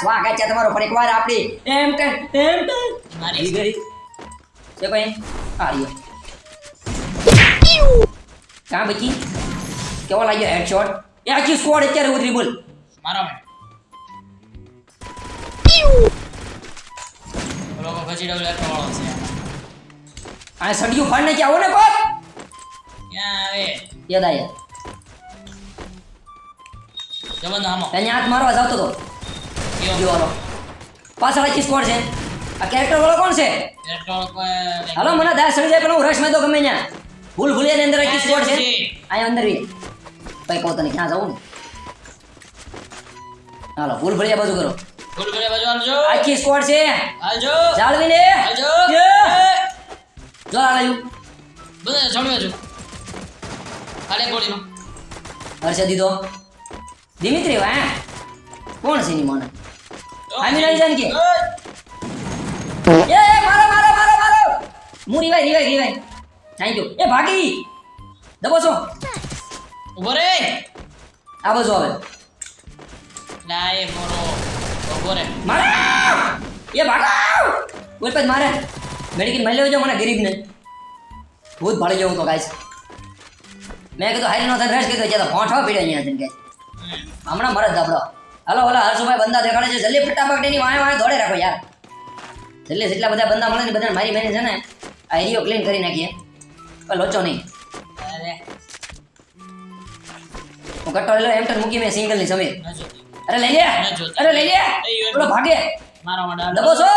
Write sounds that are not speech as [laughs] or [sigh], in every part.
સ્વાગ છે તમારો ફરી એકવાર આપણી એમ કે એમ કે. મારી ગઈ. છે કોઈ આર્યો કા બચી. કેવો લાગ્યો હેડશોટ એ આખી સ્કોડ અત્યારે ઉતરી બોલ. મારા મેં ઓલો કો પછી ડબલ એકનો વાળો છે. આ સડિયું ફાડ નાખી આવો ને પર ક્યાં આવે? યાદ આયા. હામો એને હાથ મારવા જાવતો તો. ઈ પાછળ સ્કોડ છે. આ કેરેક્ટર વાળો કોણ છે? હાલો મને દાસ સડી જાય પણ હું રશમાં તો ગમે ત્યાં. ભૂલ ભૂલિયાની અંદર આખી સ્કોડ છે. અહીંયા અંદર બી ભાઈ કહો તને ક્યાં જવું હાલો ભૂલ ભૂલિયા બાજુ કરો. ફૂલ કરે બાજુ હાલજો. આખી સ્કોડ છે. હાલજો. જાળવીને. હાલજો. જો આ રહ્યું. બધા જમવે છું હાલે ગોળીનો. હર્ષ દીધો. દિમિત્રી કોણ છે ની મને? જાય કે? એ એ મારો મારો મારો મારો! હું રિવાય રિવાય રિવાય. થેન્ક યુ એ ભાગી! દબો છો? ઊભો રે! આ બાજુ આવે. લાય મોરો. ઊભો રે. મારે! એ ભાગો! બોલ પછી મારે મેડિકલ મળી લેજો મને ગરીબ ને ભૂત ભાડી જવું તો ગાઈસ. મેં કીધું હારી નો થાય રેસ્ટ કીધું જ્યાં તો ભોંઠવા પીડે અહીંયા ગાઈસ. હમણાં મરે દાબડો. હાલો ઓલા હર્ષભાઈ બંદા દેખાડે છે? જલ્દી ફટાફટ એની વાય વાય દોડે રાખો યાર. જલ્દી જેટલા બધા બંદા મળે ને બધા મારી મારી છે ને આ એરિયો ક્લીન કરી નાખીએ. લોચો નહીં. અરે. હું કટ્ટો લેલો એમ ટન મૂકી મેં સિંગલની સમીર અરે લઈ લે. અરે લઈ લે. ઓલો ભાગે. મારો માં દબો છો?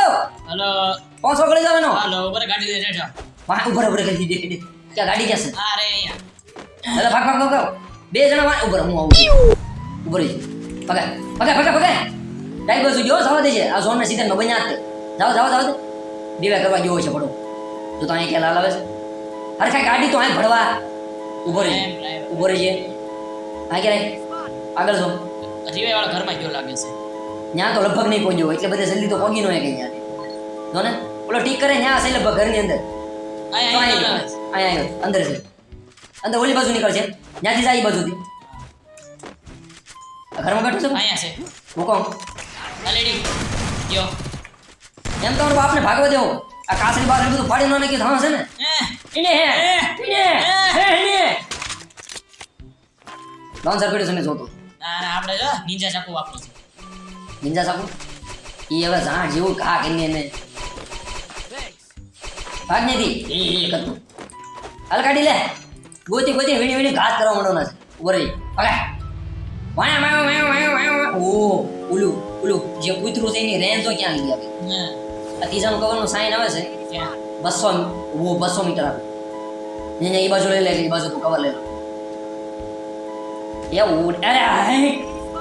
હેલો. પોસો કરી જાવ એનો હાલો ઊભો ગાડી દે રેઠા વાહ ઉભર ઉભર કરી દીધી ક્યાં ગાડી ક્યાં છે? અરે રે અહીંયા. એટલે ભાગ ભાગ ભાગ. બે જણા ઉભર હું આવું ઉભર રહી પગાય પગાય પગાય પગાય ડાઈ બાજુ જો જવા દેજે. આ ઝોન ને સીધા બન્યા તે જાઓ જાઓ જાઓ. દીવા કરવા જેવો છે પડો. જો તો અહીં ક્યાં લાલ આવે છે. અરે કાંઈ ગાડી તો અહીં ભરવા. ઊભો રહી એમ driver. ઊભો રહી હા કે આગળ જો. જીવે વાળા ઘરમાં ગયો લાગે છે. ત્યાં તો લગભગ નહીં પહોંચ્યો એટલે બધે જલ્દી તો પહોંચી ન હોય કઈ ત્યાં. જો ને? ઓલો ઠીક કરે ત્યાં હશે લગભગ ઘરની અંદર. અહીંયા અંદર છે. અંદર ઓલી બાજુ નીકળશે. ત્યાંથી જાય બાજુથી. ઘરમાં બેઠો છે અહીંયા છે. મૂકો. લેડી યો એમ તો મારા બાપને ભાગવા દેવો. આ કાસરી બાર બધું ફાડી ન નાખ્યું તો હા છે ને? એ. એને હે એને હે એને લોન્સર પડ્યું છે ને જોતો. ના ના આપણે જો નિંજા ચાકુ વાપરો છે. નિંજા ચાકુ? ઈ હવે જાણ જેવું ઘા કરીને ને ભાગ નથી એ એ. કરતું હાલ કાઢી લે. ગોતી ગોતી વીણી વીણી ઘાત કરવા માંડવાના છે. ઊભો રહી. પકડ. વાયા ઓ ઓલું ઓલું જે કૂતરું છે એની રેન્જ તો ક્યાં લઈ આવે. આ ત્રીજાનું કવરનું સાઈન આવે છે? ક્યાં? બસો ઓ બસો મીટર આવે. એ બાજુ લઈ લે એ બાજુ તું કવર લઈ લે. ઉડ અરે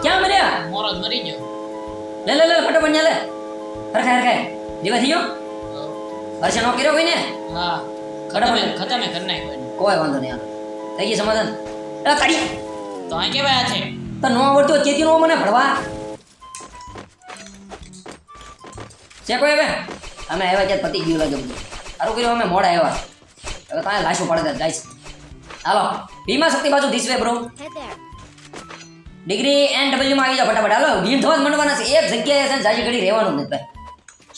ક્યાં મર્યા મોરજ મરી ગયો. લે લે લે ફટાફટ ન્યા લે. હરખાય હરખાય. દીવા થયો વર્ષે નો કર્યો કોઈ ને હા ખતમે ખતમે કરી નાખ્યો. કોઈ વાંધો નહીં. થઈ ગઈ સમાધાન. અ કાઢી. તો અહીં કેવા છે? તો નો આવડતો ચેતી નો મને ભણવા છે કોઈ હવે? અમે આવ્યા ત્યારે પતિ ગયું લાગે બધું સારું કર્યું અમે મોડા આવ્યા. હવે કાંઈ લાશો પડે ગાઈસ હાલો ભીમા શક્તિ બાજુ this way bro degree N W માં આવી જાઓ ફટાફટ. હાલો ભીમ થવા જ મંડવાના છે. એક જગ્યાએ છે ને જાજી ઘડી રહેવાનું નથી ભાઈ.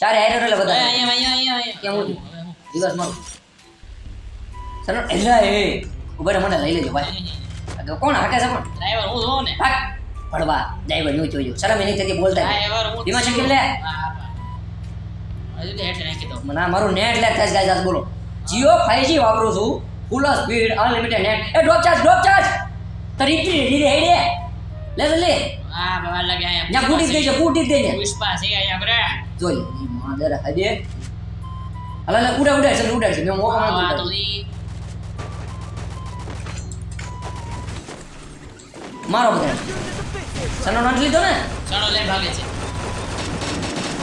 સારે હારે એટલે બધા. અહીંયા અહીંયા અહીંયા કેમ હું દિવસ મારું ચલો એટલે એ. ઊભા રહે, મને લઈ લેજો ભાઈ. આ કોણ હાકે છે પણ ડ્રાઈવર હું જોઉં ને. ભાગ ભણવા ડ્રાઈવર હું જોયું શરમ એની થતી બોલતા ડ્રાઈવર હું ભીમા શકી લે. હજુ તો નાખી દઉં મને મારું નેટ લેક થાય આજ બોલો. જીઓ ફાઈવજી વાપરું છું. ફૂલ સ્પીડ અનલિમિટેડ નેટ એ ડ્રોપ ચાર્જ ડ્રોપ ચાર્જ તો રીતી રીતી હેડે લે લે લે. લાગે જ પુષ્પા છે. જોઈ. માદર હદે અલા ઉડા ઉડા છે ઉડા છે મેં મોકો માં તો મારો બધા. સનો નોટ લીધો ને? ચણો લે ભાગે છે?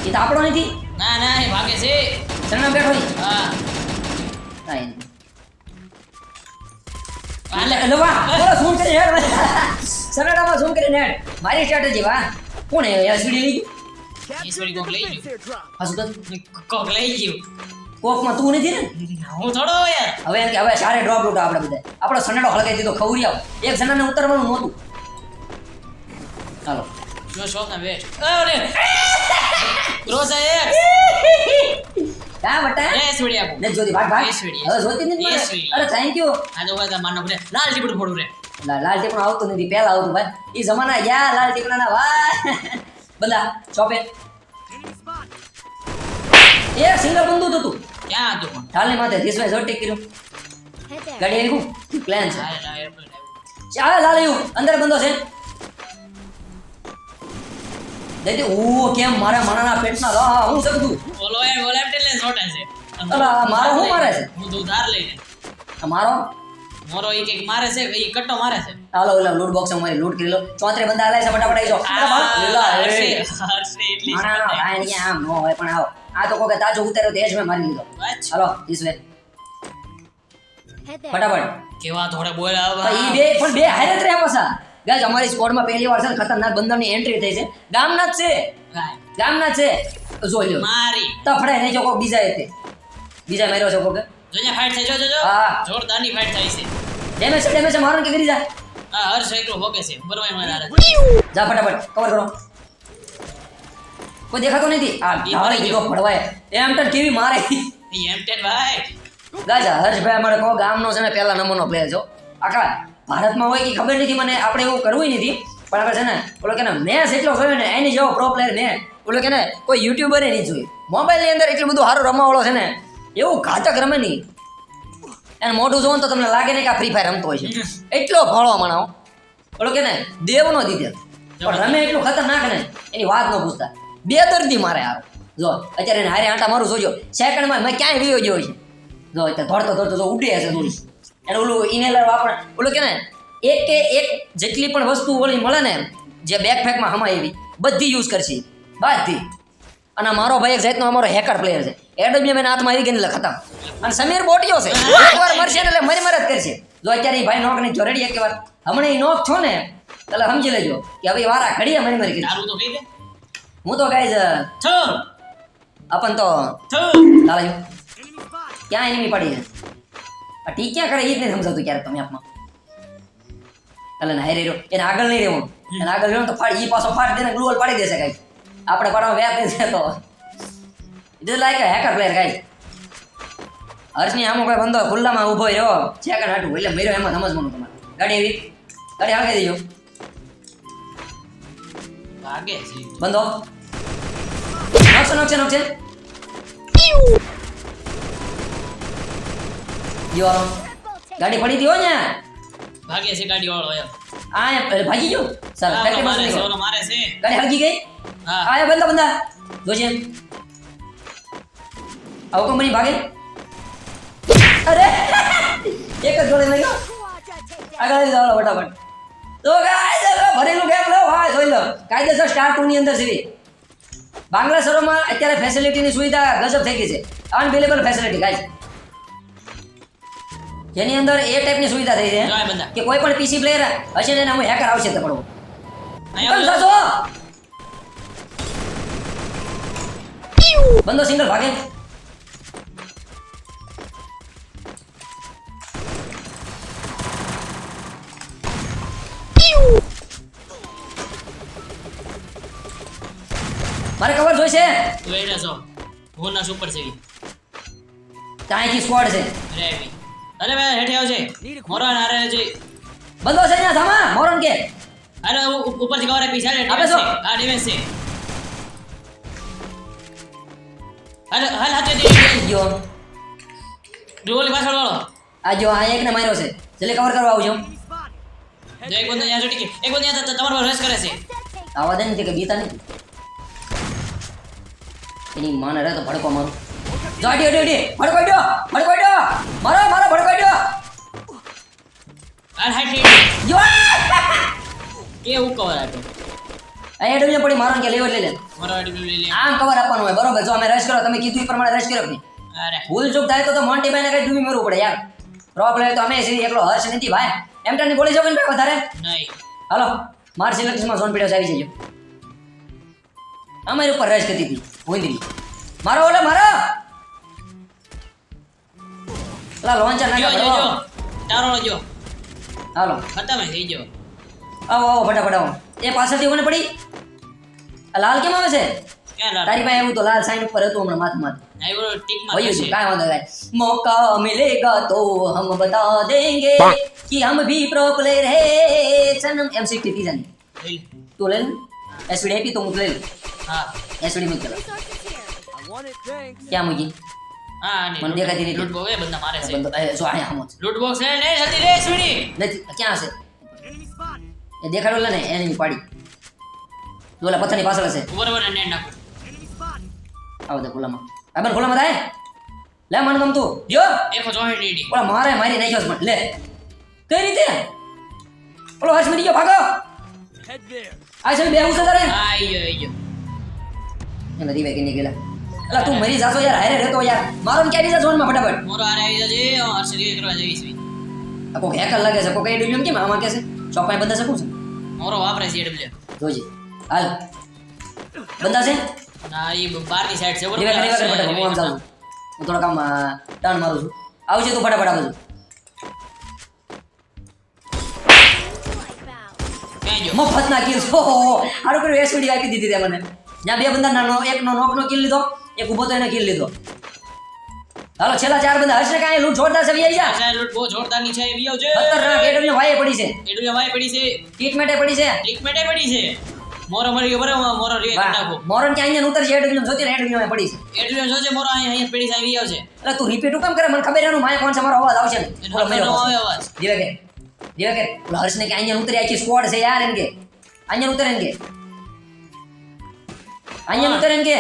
એ તો આપણો નથી. ના ના એ ભાગે છે. સનો બેઠો હા. હા. આલે વાહ. બોલો શું કરી હેડ? સનાડામાં શું કરી નેડ? મારી સ્ટ્રેટેજી વા કોણ એ એસડી લઈ ગયું? કોક લઈ ગયું. હસુ કોક લઈ ગયું. કોકમાં તું નથી ને? હું થોડો યાર. હવે કે હવે સારે ડ્રોપ લૂટો આપણે બધા. આપણો સનાડો હળગાઈ દીધો ખવરિયાવ એક જણાને ઉતરવાનું નહોતું. ચાલો જો શોખ ના બેઠ ઓલે ક્રોસ એક કા બટા રેસ વળી આપું ને જોતી ભાગ ભાગ Yes, sweetie, હવે જોતી નથી. અરે થેન્ક યુ આ તો બધા માનો ભલે લાલ ટીપડું ફોડું રે લાલ ટીપણું આવતું નથી પહેલા આવતું ભાઈ એ જમાના ગયા લાલ ટીપણાના વાહ બધા ચોપે એ સિંગલ બંદૂક હતું ક્યાં હતું પણ ઢાલની માથે ધીસ જોટી કર્યું ગાડી આવી પ્લાન છે. ચાલે લાલ આવ્યું અંદર બંધો છે દેતી ઓ કેમ મારા માણાના પેટના લા હું છે બોલો એ બોલે એટલે છોટે છે. અલા, મારો હું મારે છે? હું દૂધાર લઈને. આ મારો? એક કંઈક મારે છે એ કટ્ટો મારે છે. હાલો ઓલા લૂટ બોક્સ મારી લૂટ કરી લો. ચોત્રી બંદા હલાય છે ફટાફટ આવી જાઓ એ. હર્ષે હર્ષે એટલી માણાનો કટાઈ. આમ નો હોય પણ આવો. આ તો કોકે તાજો ઉતાર્યો તે મે મેં મારી લીધો. હાલો ઇસ વે ફટાફટ. કેવા થોડા બોલ આવા ઈ બે પણ બે હારે જ પાછા. ગાઈસ અમારી સ્કોડમાં પહેલી વાર છે ને ખતરનાક બંદરની એન્ટ્રી થઈ છે. ગામના જ છે. ગામના છે. જોઈ લો. મારી. તફડાય નહીં જો કોઈ બીજા એતે બીજા માર્યો છે કોકે? જોજે ફાઇટ થઈ જો જો હા. જોરદારની ફાઇટ થઈ છે. ડેમેજ ડેમેજ મારો કે કરી જા. આ હર્ષ એકલો હોકે છે. બરોબર મારા જા ફટાફટ કવર કરો. કોઈ દેખાતો નથી? આ ઢાળી મરી દીધો એમ તો કેવી મારે? એમ એમ ભાઈ. ગાજા હર્ષભાઈ અમારે કો ગામનો છે ને પહેલા નંબરનો પ્લેયર છો આખા ભારતમાં હોય કે ખબર નથી મને આપણે એવું કરવું નથી. પણ આપણે છે ને ઓલો કે મેચ એટલો કર્યો ને એની જેવો પ્રો પ્લેયર મેં. ઓલો કે ને કોઈ યુટ્યુબરે નહીં જોયું. મોબાઈલની અંદર એટલું બધું સારું રમાવાળો છે ને એવું ઘાતક રમે નહીં. એને મોઢું જોવો તો તમને લાગે નહીં કે આ ફ્રી ફાયર રમતો હોય છે. એટલો ભણો મણાવો ઓલો કે ને દેવનો દીધે. પણ રમે એટલું ખતરનાક ને એની વાત ન પૂછતા. બે દર્દી મારે હારો. જો અત્યારે હારે આંટા મારું જોજો. સેકન્ડમાં મેં ક્યાંય વિયો ગયો છે. જો ધોડતો ધોડતો જો ઉડે છે થોડી એને ઓલું ઇનેલર વાપરે. ઓલું કે ને એક કે એક જેટલી પણ વસ્તુ ઓલી મળે ને જે બેકફેકમાં હમાય એવી બધી યુઝ કરશે. બધી. અને મારો ભાઈ એક જાતનો અમારો હેકર પ્લેયર છે. એડબ્લ્યુ મેં હાથમાં આવી ગઈ ને એટલે ખતમ. અને સમીર બોટિયો છે. એકવાર મરશે એટલે મરી મરત કરશે. જો અત્યારે ભાઈ નોક નહીં જો રેડી એક વાર. હમણાં એ નોક છો ને એટલે સમજી લેજો કે હવે વારા ઘડીએ મરી મરી કરી હું તો ગાઈઝ છો આપણ તો ક્યાં એનિમી પડી છે? આ ટી ક્યાં કરે એ જ નહીં સમજાતું ક્યારે તમે આપમાં. એટલે ના રહ્યો એને આગળ નહીં રહેવું. એને આગળ રહેવું તો ફાડ એ પાછો ફાડ દેને ગ્લુઅલ પાડી દેશે ગાઈસ આપણે પાડવા વ્યાપ દેશે તો. It is like hacker player guys હર્ષની આમો કોઈ બંદો ખુલ્લામાં ઊભો રહ્યો. સેકન્ડ હાટું એટલે મર્યો એમાં સમજવાનું તમારે. ગાડી આવી? ગાડી હાંકી દેજો આગે બંદો. બંધો નોકશે નોકશે. નોકશે જો ગાડી પડી હતી હો ને ભાગે છે ગાડી વાળો એમ. આ ભાગી ગયો? સર ઓલો મારે છે ઓલો મારે છે. ગાડી હળગી ગઈ? હા. આ બંદા બંદા જોજે. આવો કંપની ભાગે. અરે! [laughs] એક જ જોડે લઈ ગયો આગળ લઈ જાઓ ફટાફટ. તો ગાઈસ ભરેલું ગેમ લો. હા જોઈ લો. કાયદેસર સ્ટાર ટુ ની અંદર સીવી બાંગ્લાદેશમાં અત્યારે ફેસિલિટીની સુવિધા ગજબ થઈ ગઈ છે. અનબિલેબલ ફેસિલિટી ગાઈસ જેની અંદર એ ટાઈપની સુવિધા થઈ છે. કે કોઈ પણ પીસી પ્લેયર હશે ને અમે હેકર આવશે તો પડવું બંધો સિંગલ ભાગે. મારે ખબર જોઈશે? એડે છો હું ના સુપર છે. ત્યાંથી સ્કોડ છે? અરે આવી અરે ભાઈ હેઠે આવજે. મોરો ને હારે છે બંધો છે ત્યાં સામા મોરન કે. અરે ઉપરથી કવર આપી છે આપે છો? આ ડિફેન્સ છે. અરે હાલ હાથે દે. ગયો ડોલી પાછળ વાળો. આ જો આ એકને માર્યો છે. જલે કવર કરવા આવજો. એક બંદો અહીંયા જોડી કે એક બંદો અહીંયા તમારો પર રસ કરે છે. આવા દે ને કે બીતા નહીં એની માને રહે તો ભડકો મારું. જો અડી ભડકો દો ભડકો દો. મારો મારો ભડકો દો. હાલ હાઈટ હેઠ જો. કેવું કવર આપ્યો આ એડબ્લ્યુ પડી મારો કે લેવલ લે લે. મારો આડી લે લે. આમ કવર આપવાનું હોય બરોબર. જો અમે રશ કરો તમે કીધું એ પ્રમાણે રશ કરો કે અરે. ભૂલ ચૂક થાય તો તો મોન્ટી ભાઈને કઈ ડૂબી મરવું પડે યાર. પ્રોબ્લેમ તો અમે સીધી એકલો હર્ષ નથી ભાઈ. એમ ટાની ગોળી જવું ને વધારે? નહીં. હાલો માર સિલેક્શનમાં ઝોન પીડ્યો આવી જજો. અમારી ઉપર રશ કરતી હતી ભૂંદરી. મારો ઓલે મારો! લા લોન્ચર જો નાખો જો જો બરો. તારો જો હાલો ખતમ થઈ ગયો આવો આવો ફટાફટ આવો એ પાછળથી કોને પડી આ લાલ કેમ આવે છે ક્યાં લાલ તારી પાસે એવું તો લાલ સાઈન ઉપર હતું હમણાં માથે માથે ના એવો ટીકમાં वही છે है, काहे वादा है मौका मिलेगा तो हम बता देंगे कि हम भी प्रो प्लेयर है सनम एमसी टी जानी લઈ લે. तो ले एसडी है तो मुझे ले હા एसडी में चला क्या मुझे હા ને મને દેખાતી નથી લૂટ બોક્સ એ બંદા મારે લૂટ બોક્સ લે ક્યાં છે? એ લે ને એની પાડી. ઓલા પથ્થરની પાછળ છે દે ખોલામાં. આ બન લે મને ગમતું. જો. એકો જોહે મારે મારી નાખ્યો છે લે. કઈ રીતે? ઓલો હર્ષ મરી ગયો ભાગો આ બે હું છે તારે? આયો નીકળ્યા અલા તું મરી જાશો યાર હારે રહેતો યાર. મારો ને ક્યાં બીજા ઝોનમાં ફટાફટ? મોરો આરે આવી જજે હર્ષદી કરવા જઈશ આ કોક હેકર લાગે છે કોક એ ડુલ્યું કેમ આમાં કે છે? ચોપાઈ છે શકું છે? મોરો વાપરે છે ડબલ્યુ જોજે. હાલ. બંધા છે? ના એ બારની સાઈડ છે બરોબર? રીવે રીવે ફટાફટ હું આમ હું થોડાક આમ ટર્ન મારું છું. આવજે તું ફટાફટ આ બાજુ. ક્યાં મફત ના કિલ હો હો હારું કર્યું એસડી આપી દીધી તે મને. જ્યાં બે બંદા નાનો એક નો નોક નો કિલ લીધો. એક ઊભો તો એને કિલ લીધો. હાલો છેલ્લા ચાર બંદા હર્ષને કાંઈ લૂંટ જોરદાર છે વી જા. લૂટ બહુ જોરદારની છે એવી આવજે. ખતરનાક એડબ્લ્યુ વાય પડી છે. એડું વાય પડી છે. ટ્રીટમેન્ટે પડી છે. ટ્રીટમેન્ટ પડી છે. મોરો મરી ગયો બરાબર મોરો રે નાખો. મોરો કે અહીંયા ઉતરશે એડબ્લ્યુ જોતી ને એડબ્લ્યુ પડી છે. એડું જોજે મોરો અહીંયા અહીંયા પડી છે એવી છે એટલે તું રિપીટ કેમ કરે? મને ખબર એનું માય કોણ છે મારો અવાજ આવશે ને. એનો આવે અવાજ. જીવે કે જીવે કે હર્ષ ને કે અહીંયા ઉતરી આખી સ્કોડ છે યાર એમ કે. અહીંયા ઉતરે એમ કે. અહીંયા ઉતરે એમ કે.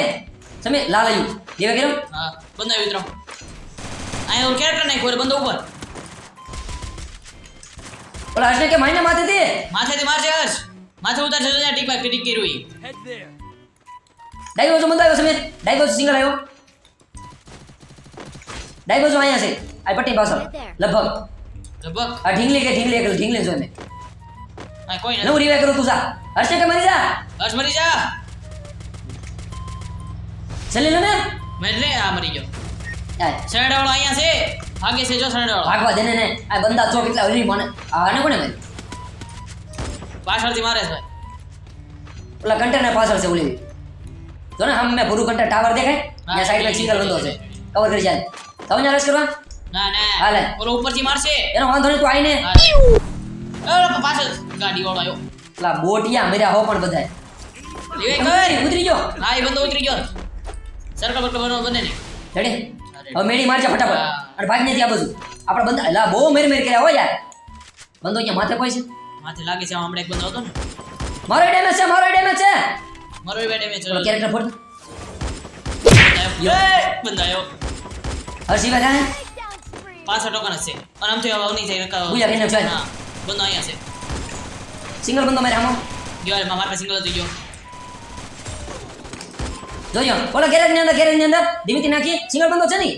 તમે લાલયું જીવે કે હા બંધ મિત્રો અહીંયા ઓર કેરેક્ટર નાખ્યો એટલે બંધ ઉપર. ઓલા હર્ષને કે માઈને માથે દે માથે દે મારજે હર્ષ. માથે ઉતાર જજો ત્યાં ટીક બાક ટીક કર્યું ઈ. ડાઈવોઝો મંદ આવ્યો સમય મેં સિંગલ આવ્યો ડાઈવોઝો અહીંયા છે. આ પટ્ટી પાછળ. લગભગ. લગભગ? આ ઢીંગલી કે ઢીંગલી કે ઢીંગલી જોને આ કોઈ ન નથી રિવાય કરું તું જા. હર્ષ કે મરી જા? હર્ષ મરી જા. ચલી લે ને મેં આ મરી ગયો. આય, વાળો અહીંયા છે? ભાગે છે જો શરણાવાળો. ભાગવા દે ને ને. આ બંદા ચો કેટલા હરી મને. આને કોને મારી પાછળથી મારે છે. ઓલા કન્ટેનર પાછળ છે ઓલી જો ને હમ મે પૂરું કન્ટેનર ટાવર દેખાય. ને સાઈડ પર સિંગલ બંધો છે. કવર કરી જાય તમે ત્યાં રસ કરવા? ના હાલે. ના ઓલો ઉપરથી મારશે. એનો વાંધો નહીં તું આવીને. હા. પાછળ ગાડી વાળો આવ્યો. ઓલા બોટિયા મર્યા હો પણ બધાય. લેવે કર. ઉતરી ગયો. હા એ બંદો ઉતરી ગયો. સર્કલ બકલો બનો બને ને. રેડી? હવે મેડી મારજે ફટાફટ. અને ભાગ નથી આ બધું. આપણે બંધ લા બહુ મેર મેર કર્યા હો યાર. બંધો અહીંયા માથે કોઈ છે? માથે લાગે છે આમ હમણાં એક બંદો હતો ને. મારો ડેમેજ છે મારો ડેમેજ છે. મારો બે ડેમેજ છે. કેરેક્ટર ફોડ બંધાયો હર્ષી બેઠા હે પાંચ ટોકન છે. અને આમથી હવે નહીં થાય નકર- બુયા કહીને ચાલ. બંદો અહીંયા છે. સિંગલ બંધો મારે આમાં. ગયો મારા સિંગલ હતી ગયો. જોજો ઓલો ગેરેજની અંદર ગેરેજની અંદર. ધીમીથી નાખી. સિંગલ બંધો છે ને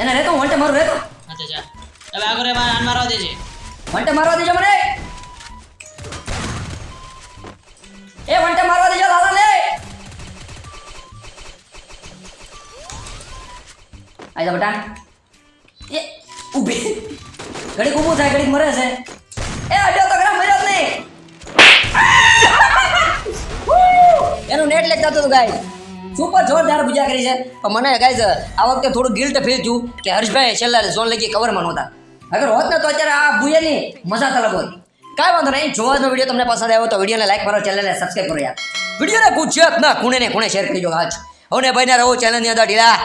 એને રેતો વંટે મારું રેતો. અચ્છા જા હવે આગળ રે આન મારવા દેજે. વંટે મારવા દેજો મને. એ વંટે મારવા દેજો લાલા લે આઈ જા બટા. એ ઊભી ઘડીક ઊભું થાય ઘડીક મરે છે. એ અડ્યો તો ખરા મર્યો જ નહીં લેક થતું હતું ગાય સુપર જોરદાર પૂજા કરી છે. પણ મને ગાઈઝ આ વખતે થોડું ગિલ્ટ ફીલ થયું કે હર્ષભાઈ છેલ્લા ઝોન લગી કવરમાં નહોતા. અગર હોત ને તો અત્યારે આ ભૂયાની મજા અલગ હોત. કાંઈ વાંધો નહીં, જોવાનો વીડિયો તમને પસંદ આવ્યો તો વિડીયોને લાઈક કરો ચેનલને સબસ્ક્રાઈબ કરો યાર. વિડીયોને ગુજરાતના ખૂણે ને ખૂણે શેર કરી દો આજ હવે ભાઈને રહો ચેનલની અંદર, ઢીલા.